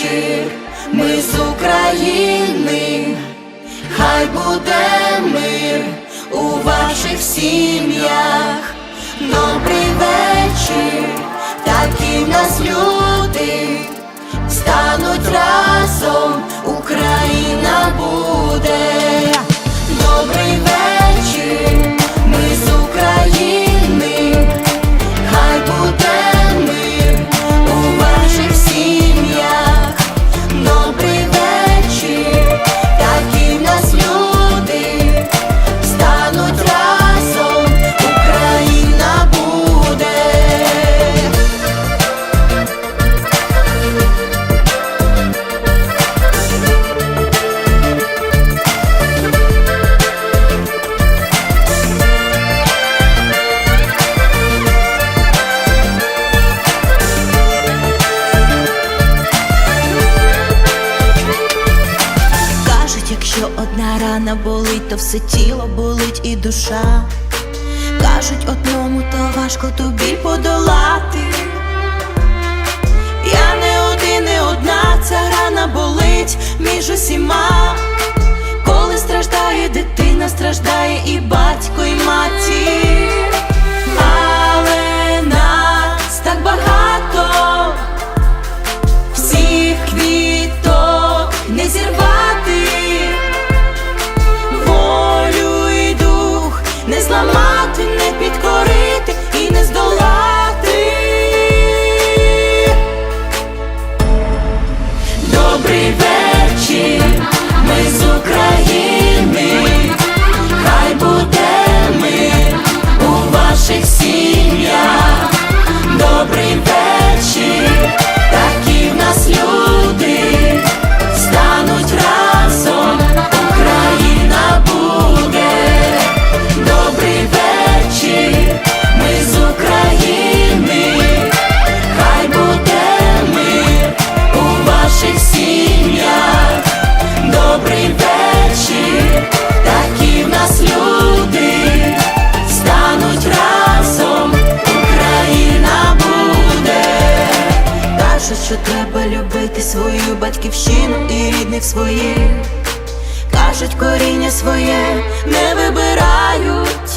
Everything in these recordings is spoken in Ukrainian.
вечір, ми з України, хай буде мир у ваших сім'ях. Добрий вечір, такі нас люди, стануть разом, рана болить, то все тіло болить і душа. Кажуть, одному то важко тобі подолати. Я не один, не одна, ця рана болить між усіма. Коли страждає дитина, страждає і батько, що треба любити свою батьківщину і рідних своїх. Кажуть, коріння своє не вибирають.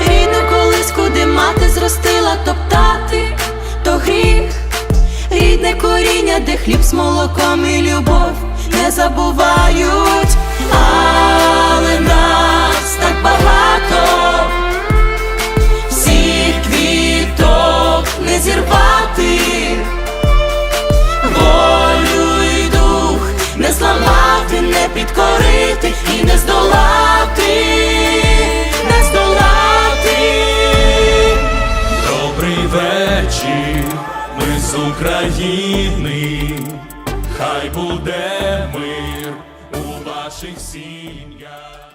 Рідну колись, куди мати зростила топтати, то гріх. Рідне коріння, де хліб з молоком і любов не забувають, підкорити і не здолати, не здолати. Добрий вечір, ми з України, хай буде мир у ваших сім'ях.